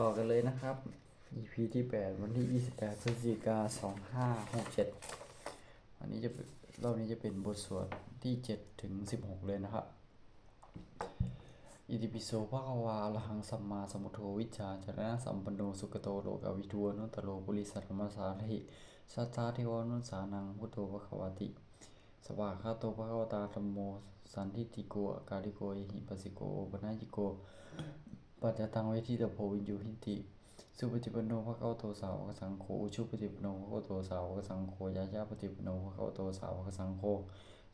ต่อกันเลยนะครับ EP ที่ 8 วันที่ 28พฤศจิกา2567วันนี้จะเป็นรอบนี้จะเป็นบทสวดที่ 7 ถึง 16 เลยนะครับ อิติปิโสภะคะวาอะระหังสัมมาสัมพุทโธวิชาจารณะสัมปันโนสุขโตโลกวิทูอนุตโรปุริสัทธรรมสาริสัทธาเทวานุสานังพุทโธภคะวติ สวากขาโตภคะวตาธัมโมสันทิฏฐิโกกาลิโกหิปัสสิโกปนัญญิโก ปัจจตังเวทิตโพวินยูหินติสุปฏิปนโนภะคะวะโตสาวกสังโฆอุชุปฏิปนโนภะคะวะโตสาวกสังโฆยายาปฏิปนโนภะคะวะโตสาวกสังโฆ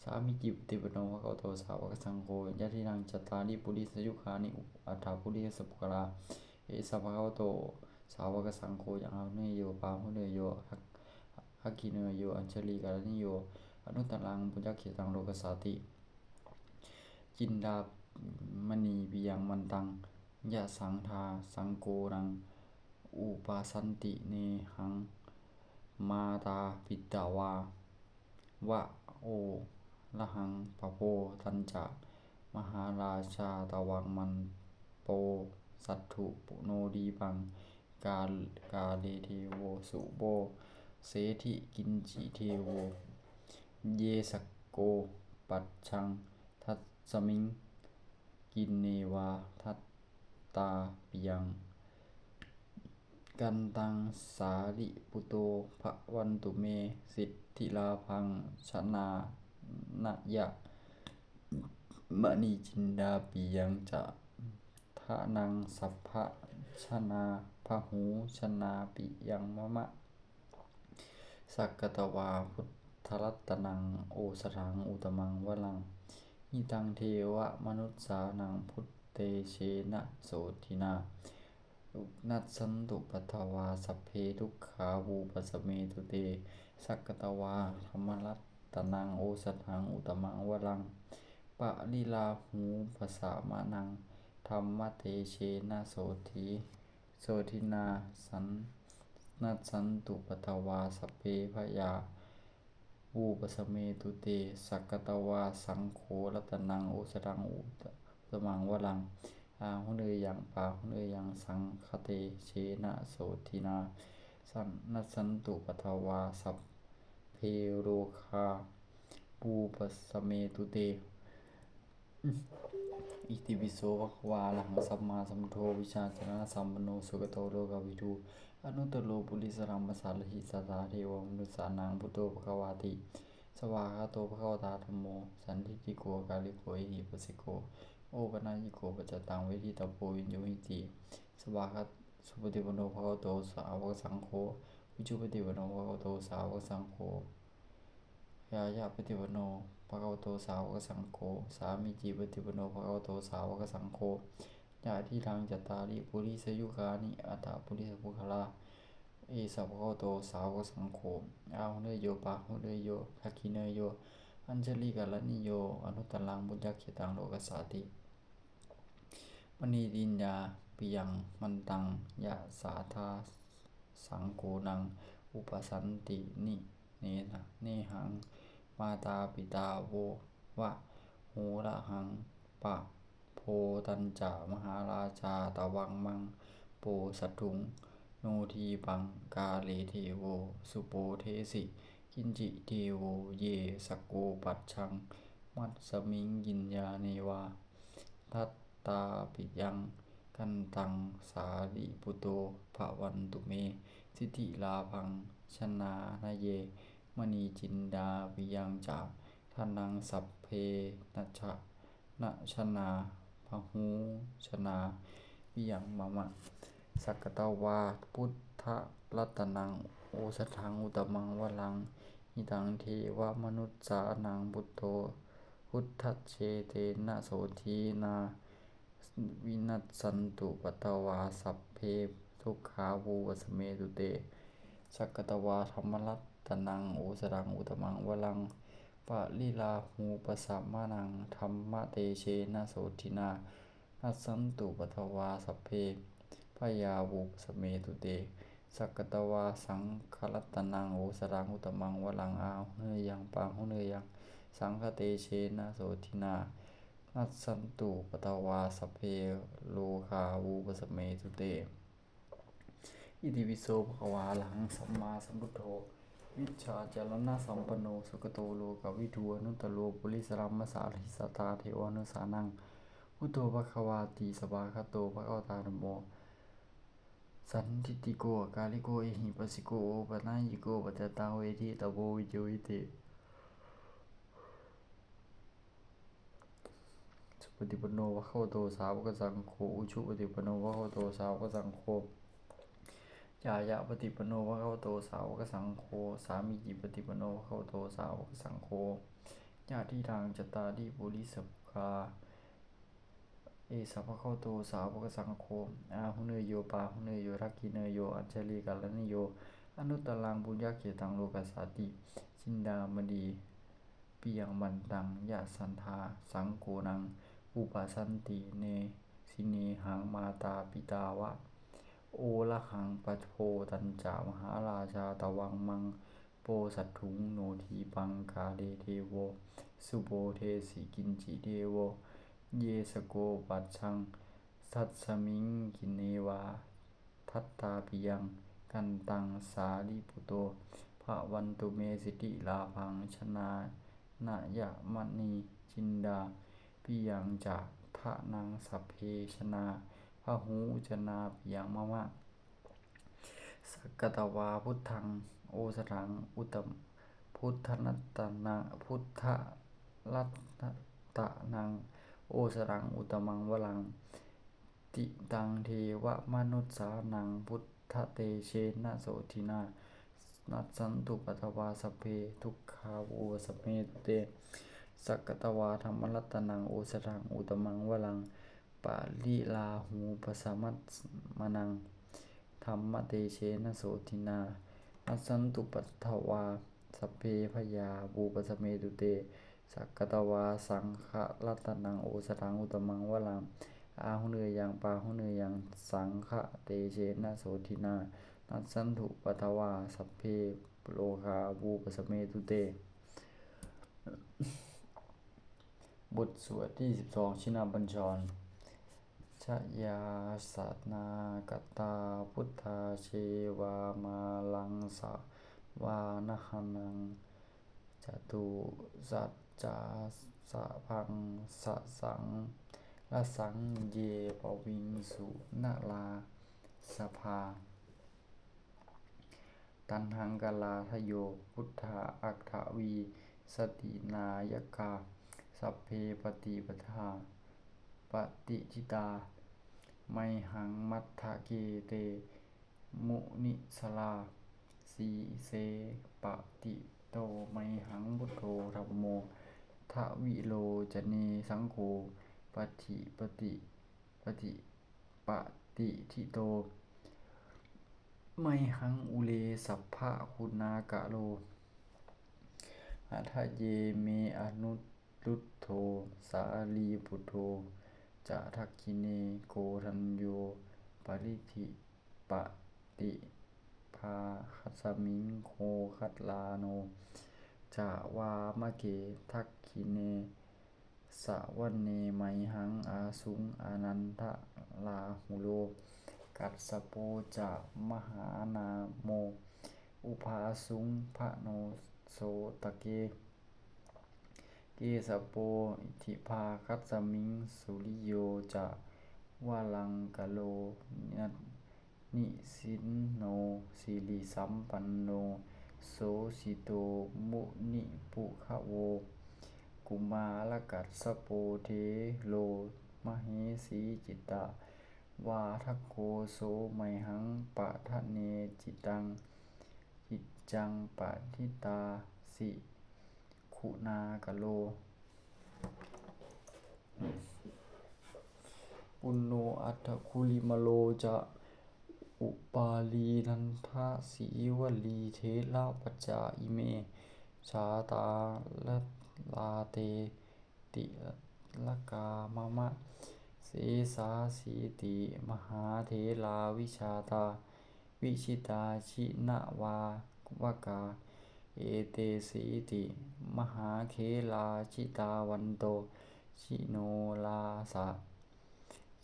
สามิจิปฏิปนโนภะคะวะโตสาวกสังโฆยะทินังจัตตาริปุริสยุคานิอัฏฐาปุริสปุกราเอสภะคะวะโตสาวกสังโฆยังอาเนยโยปาหุเนยโยหักหักขิเนยโยอัญชลีกาลนิโยอนุตตรังปุญญเขตังโลกสาติจินดามณีปิยังมันตัง ยะสังทาสังโกรัง อุปาสันติเนหัง มาตาปิตาวาวะโอละหังปะโพทันจะมหาราชาตวังมันโปสัตถุปุโนดีปัง กาลกาเลเทโวสุโบ เสธิกินจิเทโว เยสกโก ปัจชัง ทัสสมิง กินเนวาทัต ตาปิยังกันตังสาลิปุโตภะวันตุเม สิทธิลาพังชนะนะยะมณีจินดาปิยังจะทะนังสัพพะชนาพหูชนาปิยังมะมะ สักกตวาพุทธรัตนังโอสถังอุตมังวลัง หิตังเทวะมนุษสานังพุท เตเชนะโสทินานัสสันตุปัทวาสัพเพทุกขาวูปสเมตุเต สักกตวาธรรมรัตตนังโอสถังอุตมังวลังปะลิลาหูภาษามะนังธรรมเตเชนะโสธีโสทินาสันนัสสันตุปัทวาสัพเพพยาวูปสเมตุเต สักกตวาสังโฆรัตนังโอสถังอุต สมังวลังอาหุเนยยังปาหุเนยยังสังคเตเชนะโสทินา สันนัสันตุปทถวาสัพเพโรคาปูปสเมตุเตอิติปิโสภควาอะระหังสัมมาสัมพุทวิชาจารณะสัมปโนสุขโตโลกวิทูอนุตโรปุริสรัมมสารหิสัทธาเทวมนุสานังพุทโธภะคะวาติ สวากาโตภะควตาธัมโม สันทิฏฐิโกกาลิโกเอหิปัสิโก โอปนัญญิโกปจจตังเวทิตาโพวินโยหิติสวากขาสุปฏิปโนภะโตสาวกสังโฆวิจุปฏิปโนภะโตสาวกสังโฆยายาปฏิปโนภะโตสาวกสังโฆสามีจิปฏิปโนภะโตสาวกสังโฆญาติทางจัตตาริปุริสยุคานิอัตตาปุริสปุคลาเอสะภะคะโตสาวกสังโฆอาหุเนยโยปาหุเนยโยทักขิเนยโยอัญชลีกาลนิโย อนุตตรังบุญญาเขตังโลกัสสาติ มณีดินยาปิยังมันตังยะสาธาสังโกนัง อุปสันตินิเนนะเนหัง มาตาปิตาโววะโหระหังปะโพตัญจามหาราชาตะวังมังโปสัตถุง โนทีปังกาเลเทโว สุโปเทสิกินจิเทโวเยสกโกปัจชัง มัตสมิงยินยาเนวาทัต ตาปิยังกันตังสาลิปุโตภะวันตุเม สิทธิลาพังชนานาเย มณีจินดาปิยังจะทานังสัพเพนัชะนะชนาพหูชนาปิยังมะมะ สักกตวาพุทธรัตนังโอสถังอุตมังวลังหิตังเทวมนุษย์สานังพุทโธพุทธัจเชเตนะโสทีนา วินัสสันตุปตวาสัพเพทุกขาวูวสเมตุเตสักกตวาธรรมรัตตนังโอสรังอุตมังวลังปะลิลาหูปสัมมานังธรรมเตเชนะโสทินานัสสันตุปัทวาสัพเพพยาวูปสเมตุเตสักตวาสังครัตนังโอสรังอุตมังวลังอาเนยยังปังหุเนยยังสังคเตเชนะโสทินา นัสสันตุปตวาสเพโลคาวูปสเมตุเต อิติปิโสภคะวาอะระหังสัมมาสัมพุทโธ วิชาจารณะสัมปันโนสุขโตโลกวิทูอนุตโลปุริสรัมมสสาริสัทธาเทวานุสานังพุทโธภคะวาติสวากขาโตภะควตาธัมโมสันทิฏฐิโกกาลิโกเอหิปัสสิโกปะนายิโกปัจจตังเวทิตโพวิโยวิเต ปฏิปันโนภะคะวะโตสาวกสังโฆอุชุปฏิปันโนภะคะวะโตสาวกสังโฆยายะปฏิปันโนภะคะวะโตสาวกสังโฆสามีจิปฏิปันโนภะคะวะโตสาวกสังโฆญาติทางจตตาริปุริสภาเอสัพพะคะวะโตสาวกสังโฆอาหุเนยโยปาหุเนยโยรักขิเนยโยอัญชลีกาลนิโย อนุตตรังบุญญาเขตังโลกัสสาติชินดามดีปิยังบันตังยะสันทา สังโฆนัง อุปสันติเนสิเนหังมาตาปิตาวะ โอละหังปัจโพตัญจามหาราชาตวังมังโปสัตถุงโนทีปังกาเดเทโว สุโบเทสิกินจิเทโว เยสโกปัจชัง สัตสมิงกินเนวา ทัตตาปิยัง กันตังสาลิปุโตภะวันตุเมสิติลาพังชนะนายะมณีจินดา ปิยังจะทะนังสัพเพชนาพระหูจนาปิยังมะมะสักกตวาพุทธัง โอสถัง อุตม พุทธนัตตนาพุทธรัตตะนัง โอสรัง อุตมังวลัง ติตังเทวมนุษสานัง พุทธเตเชนะโสทินานัสสันตุปัทวาสพเพ ทุกขาโวสพเมเต สักตวาธรรมรัตนังโอสรังอุตมังวลังปาลิลาหูปสมัตมนังธรรมเตเชนะโสทินานัสสันตุปัทถวาสเพพยาบูปสเมตุเต สักกตวาสังฆรัตนังโอสถังอุตมังวลังอาหุเนยยังปาหุเนยยังสังฆเตเชนะโสทินานัสสันตุปัทถวาสเพโลคาบูปสเมตุเต บทสวดที่12 ชินาบัญชร ชยาสัตนากตาพุทธาเชวามาลังสะวานหนังจตุสัจจาสะพังสะสังละสังเยปวิงสุนาลาสภา ตันหังกลาทโยพุทธาอักขวี สตินายกา สัพเพปฏิปทา ปฏิจิตา ไมหังมัทธะเกเต มุนิสลา สีเสปฏิโตไมหังพุทโธธัมโมทวิโลจเนสังโฆปฏิปฏิปฏิปฏิทิโต ไมหังอุเลสัพพะคุณากะโลอัทเยเมอนุ รุตโธ สาลีปุโธจะทักขิเนโกทัญโยปริธิปติภาคัสมิงโคคัตลาโนจะวามะเกทักขิเนสะวันเนไมหังอาสุงอนันทลาหุโล กัสโปจะมหานาโม อุภาสุงพะโนโสตะเก เกสโปอิทิภาคัสมิง สุริโยจะวาลังกโลนิสินโนสิริสัมปันโน โสสิโตมุนิปุคะโว กุมารกัสสโปเทโลมเหสีจิตตาวาทโกโสไมหังปะทะเนจิตัง จิตจังปะทิตาสิ คุณากะโล ปุณโนอัฏฐคุลิมโลจะอุปาลีนันทะสีวลีเทระปัจจาอิเม ชาตาละลาเตติลกามะมะเสสาสีติมหาเถลาวิชาตา วิชิตาชินะวาวกา เอเตสีติ มหาเคลาชิตาวันโต ชิโนลาสะ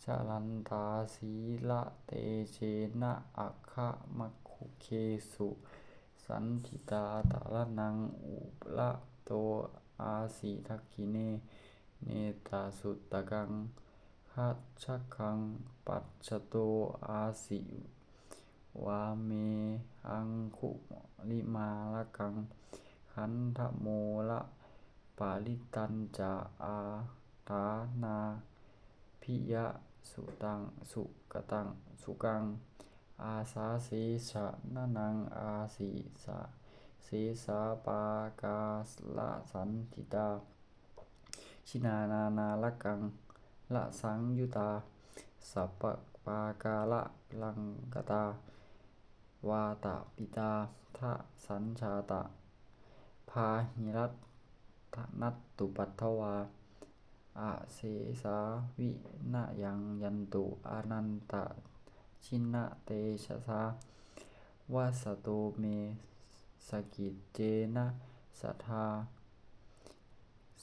ชชลันตาสีละเตเชนะอัคคะมัคคุเคสุ สันทิตาตาลนังอุละโตอาสีทักขิเน เนตาสุตตะกังคัจฉคัง ปัจจโตอาสิ วาเมหังคุลิมาละกัง ขันธโมละปาลิตัญจาอาทานาพิยะสุตังสุกตังสุกัง อาสาเสะนะนังอาสิสาเสสาปากาละสันติตา ชินานานาละกัง ละสังยุตา สัพปปากาละลังกตา วาตาปิตาทะสัญชาตะ พาหิรัตนัตตุปัตถวาอาเสสาวินะยังยันตุอานันตะชินะเตชะสาวาสโตเมสกิจเจนะสัทธา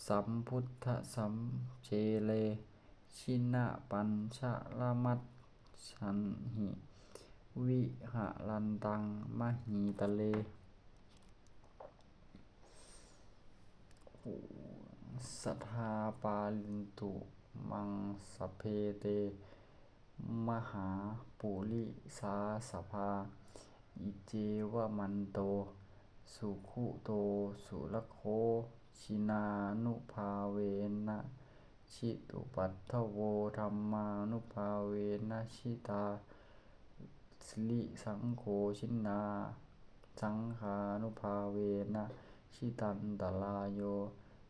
สัมพุทธสัมเจเล ชินะปัญชะละมัตฉันหิ วิหะลันตัง มหีตะเลสัทธาปาลินตุ มังสเพเต มหาปุริสาสภา อิเจวมันโต สุขุโต สุรโค ชินานุภาเวนะชิตุปัฏฐโวธัมมานุภาเวนะชิตา สลิสังโฆชินาสังฆานุภาเวนะชิตันตราโย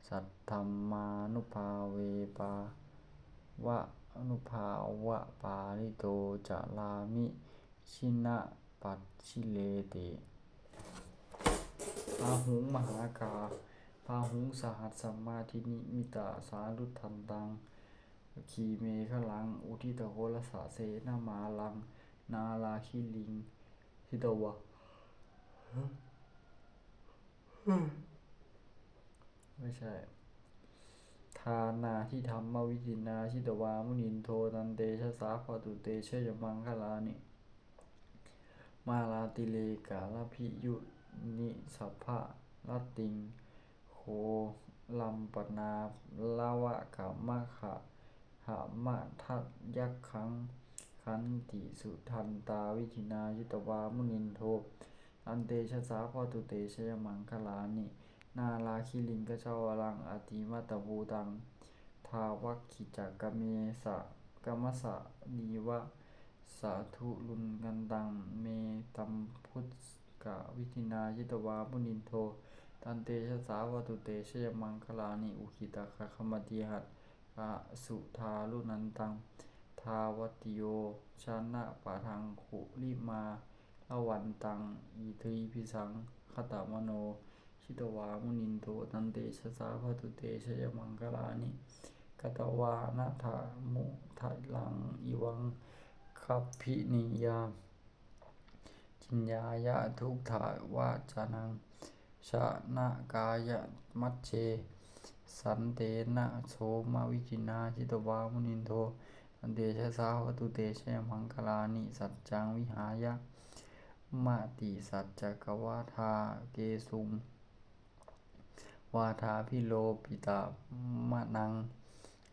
สัทธัมมานุภาเวปาวะอนุภาวะปาลิโตจะลามิ ชินะปัจฉิเลเตพาหุงมหากาพาหุงสหัสสัมมาทินิมิตาสารุทันตัง ขีเมฆลัง อุทิตโหรสะเสนามาลัง นาลาคิลิงทิตวะไม่ใช่ ทานาทิธรรมวิจินาชิตวา มุนินโทตันเตชะสาภตุเตชะยมังคลานิ มาลาติเลกาลพิยุนิสัพพะลติง โคลัมปนาลาวะกามะขะหามะทัตยักขัง ขันติสุทันตาวิจินาชิตวามุนินโท อันเตชะสาภตุเตชะยมังคลานินาลาคิลิงกะชาวลังอติมัตตบูตัง ทาวัคคิจักกะเมสะกะมะสะนีวะ สาธุลุนกันตังเมตัมพุทธกะวิธินายิตวามุนินโท ตันเตชะสาวตุเตชะยมังคลานิอุคิตะคะขมติหัตอะสุทาลุนันตัง ทาวติโยชนะปะทังคุลิมาละวันตังอิทิพิสังคตมโน ชิตวามุนินโทตันเตชะสาวตุเตชะยมังคลานิกตวานะทามุทัลังอิวังคัพพินิยาจิญญายะทุกถาวาจานังชะนะกายะมัจเจ สันเตนะโสมาวิจินาชิตวามุนินโท เตชะสาวตุเตชะมังคลานิสัจจังวิหายะมะติสัจจกวาทาเกสุงวาทาพิโลปิตามะนัง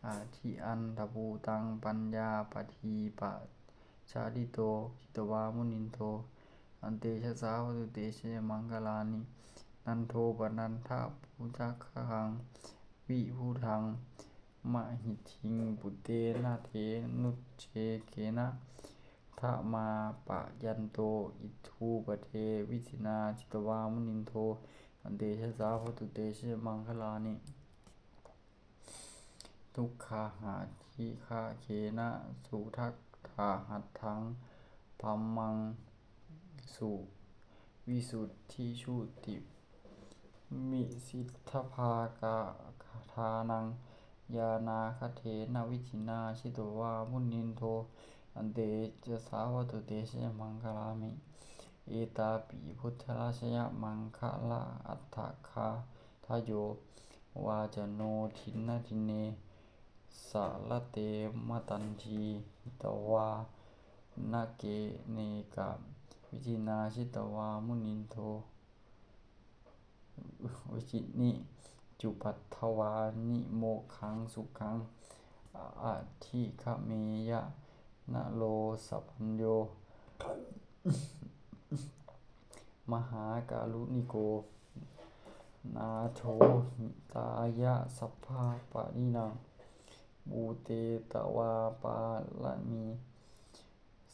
อาทิอันทภูตังปัญญาปทีปะชาดิโตชิตวามุนินโท อันเตชะสาวตุเตชะมังคลานินันโทปนันทะภูจักขังวิภูทัง มหิทิงปุเตนะเทนุเชเกนะทะมาปะยันโตอิทูปเทวิสินาชิตวามุนินโทอันเตชะสาวตุเตชะมังคลานิทุกขาหาทิคาเคนะสุทักขาหัตถังพัมมังสุวิสุทธิชุติมิสิทธภากาทานัง ยานาคเทนะวิจินาชิตวามุนินโทอันเตชะสาวตุเตชมังคลามิเอตาปิพุทธราชยมังคลาอัตถคาทโยวาจโนทินนาทินเนสารเตมตันทีตวานาเกเนกะวิจินาชิตวามุนินโทวิจินิ จุปัตถวานิโมขังสุขังอะทิขเมยะนะโลสัพัญโย มหาการุณิโก นาโถตายะสัพพะปะรินังบูเตตวาปาละมี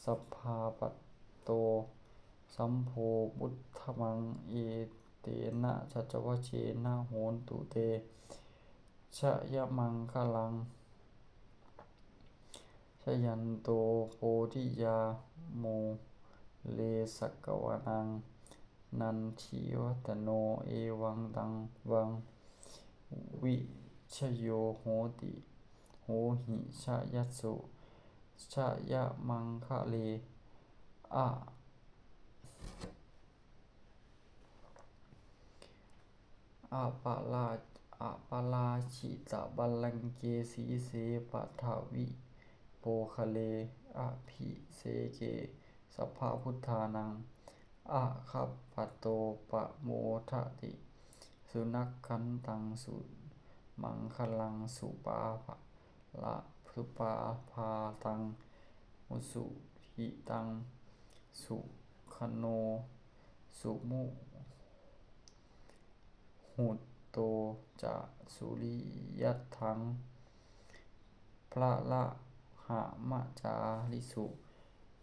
สัพพาปตโต สัมโพบุทธมังเอ เตนะชัจวเชนะโหนตุเตชะยะมังคลังชยันโตโพธิยาโมเลสักวานัง นันทิวัตโนเอวังตังวัง วิชโยโหติโหหิชะยัสสุชะยะมังคะเลอะ อะปะลาอะปะลาชิตะบัลลังเกสีเสปะทะวิโปคะเลอะภิเสเกสัพพะพุทธานังอะคัปปโตปะโมทะติ สุนัขขันตังสุมังคลังสุปาภะละสุปาภาตัง มุสุหิตัง สุขโน สุมุ หุตโตจะสุริยัตถัง พระละหะมะจาริสุ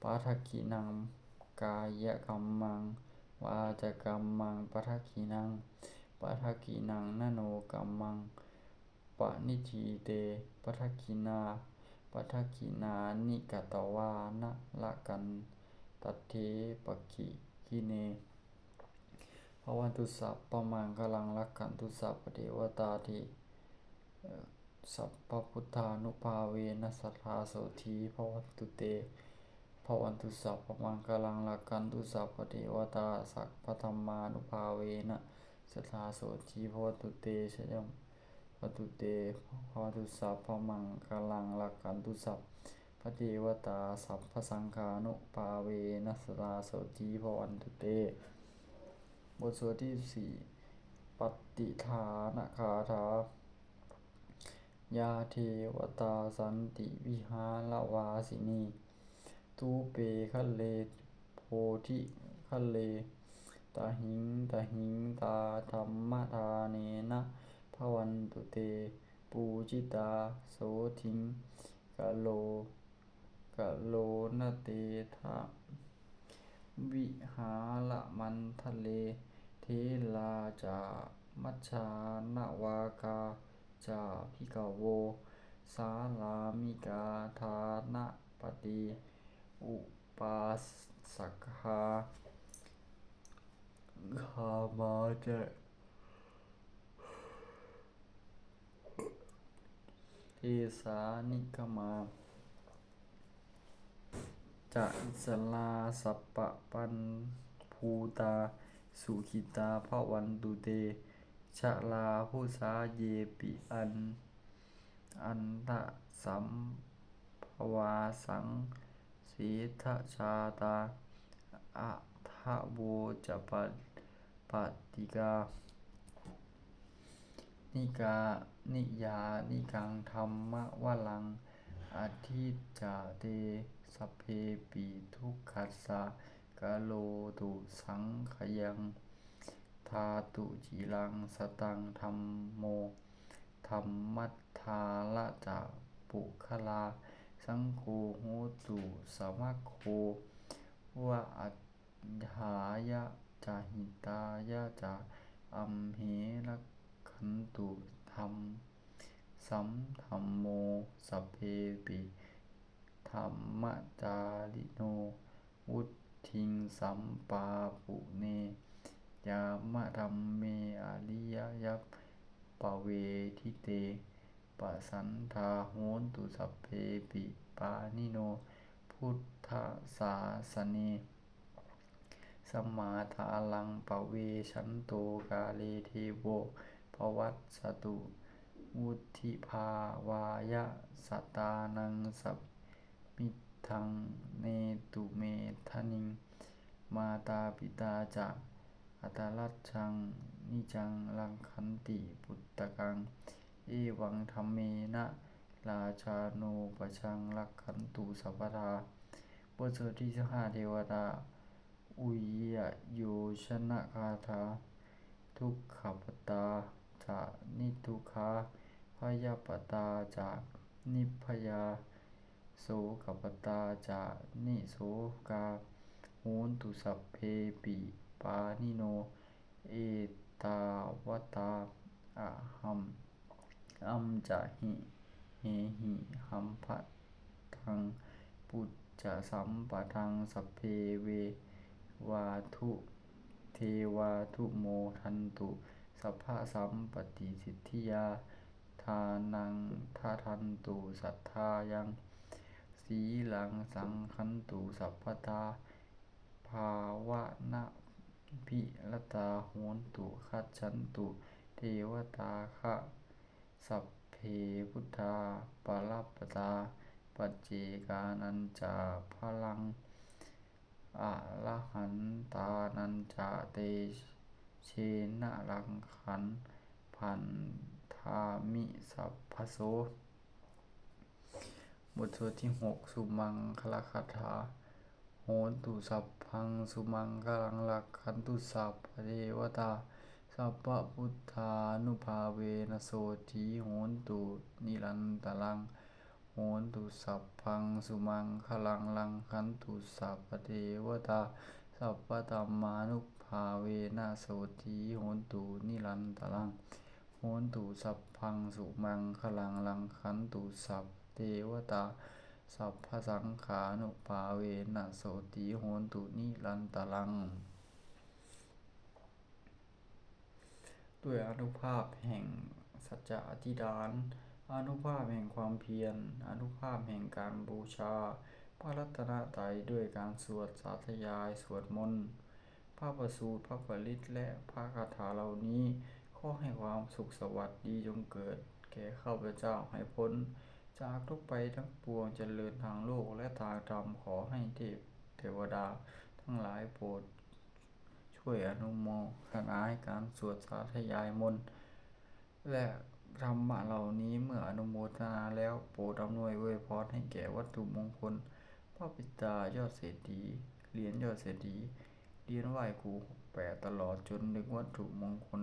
ปาทกินัง กายกัมมัง วาจกัมมังปาทกินังปาทกินังนโนกัมมังปณิทีเตปาทกินาปาทกินานิกตวานะละกันตัตเถปกิกิเน ภวันตุสัพพมังคลังรักขันตุสัพพเทวตาทิสัพพพุทธานุภาเวนัสทธาโสธีภวันตุเตภวันตุสัพพมังคลังรักขันตุสัพพเทวตาสัพพธรรมานุภาเวนะสทธาโสธีภวันตุเตชยมภตุเตภวันตุสัพพมังคลังรักขันตุสัพพเทวตาสัพพสังฆานุภาเวนัสสทธาโสธีภวันตุเต บทสวดที่สี่ปฏิฐานคาถายาเทวตาสันติวิหารวาสินีตูเปคะเลโพธิคะเลตาหิงตาหิงตาธรรมทาเนนะภวันตุเต ปูจิตาโสทิงกะโลกะโลนเตทะวิหารมันทะเล เทลาจามัชชานวากาจาพิกโว สาลามิกาทานะปฏิอุปาสักขาขามาเจเทสานิกมาจะอิสลาสัปปะปันภูตา สุขิตาภวันตุเตชะลาภูสาเยปิอัน อันตะสัมภวาสังสีทะชาตาอะทะโวจะปปติกา นิกา นิยา นิกังธรรมวลังอธิจาเตสเพปิทุกขัสสะ กะโลตุสังขยังทาตุจิรังสตังธัมโมธัมมัทธาละจะปุคลา สังโฆโหตุสมัคโควะอัฏฐายะจาหิตายะจาอัมเหรัขันตุธัมสัมธัมโมสเพปิธัมมจาริโนวุต ทิงสัมปาปุเนยามะธัมเมอริยยัปปเวทิเตปะสันทาโหนตุสัพเพปิปานิโน พุทธศาสเนสมาทาลังปะเวชันโตกาเลเทโวภวัตสตุ วุฒิภาวายะสตานังสัพ ทังเนตุเมทนิง มาตาปิตาจะอัตลัจชัง นิจังลังคันติปุตตะกัง เอวังธรรมเมนะราชาโนปชังรักขันตุสัพพทาบทสวดที่สิบห้าเทวดา อุยโยชนะคาถา ทุกขปตาจะนิทุกขาพยาปตาจะนิพยา โสกปตาจะนิโสกาโหนตุสัพเพปิปานิโน เอตาวตาอะหัมอัมจะหิเฮหิหัมภะทังปุจจะสัมปะทังสัพเพเววาทุเทวาทุโมทันตุสัพพะสัมปติสิทธิยาทานังทาทันตุสัทธายัง สีลังสังคันตุสัพพตา ภาวะนะพิรตาโหนตุคัจฉันตุ เทวตาคะสัพเพพุทธาปรัปปตา ปัจเจกานันจาพลังอะระหันตานันจาเตเชนะรังขันพันธามิสัพพโส บทสวดที่หกสุมังคลคาถา โหนตุสัพพังสุมังคลังลักขันตุสัพเทวตา สัพพะพุทธานุภาเวนโสทีโหนตุนิรันตรัง โหนตุสัพพังสุมังคลังลังคันตุสัพเทวตา สัพพะธรรมานุภาเวนโสทีโหนตุนิรันตรัง โหนตุสัพพังสุมังคลังลังคันตุสัพ เทวตา สัพพสังขานุภาเวนะโสติโหนตุนิรันตรัง ด้วยอนุภาพแห่งสัจจะอธิษฐานอนุภาพแห่งความเพียร อนุภาพแห่งการบูชา พระรัตนตรัยด้วยการสวดสาธยาย สวดมนต์พระประสูตรพระปริตและพระคาถาเหล่านี้ ขอให้ความสุขสวัสดีจงเกิด แก่ข้าพเจ้าให้พ้น จากทุกไปทั้งปวงเจริญทางโลกและทางธรรมขอให้เทพเทวดาทั้งหลายโปรดช่วยอนุโมทนาให้การสวดสาธยายมนต์และธรรมะเหล่านี้เมื่ออนุโมทนาแล้วโปรดอำนวยอวยพรให้แก่วัตถุมงคลพระปิตายอดเศรษฐีเหรียญยอดเศรษฐีเหรียญไหว้ครูแปดตลอดจนถึงวัตถุมงคล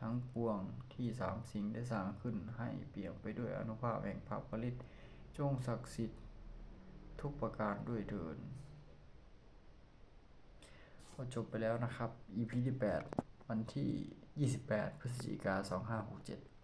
ทั้งปวงที่สามสิ่งได้สร้างขึ้นให้เปี่ยมไปด้วยอนุภาพแห่งพระปริตจงศักดิ์สิทธิ์ทุกประการด้วยเถิดก็จบไปแล้วนะครับ EP ที่ 8 วันที่ 28 พฤศจิกา2567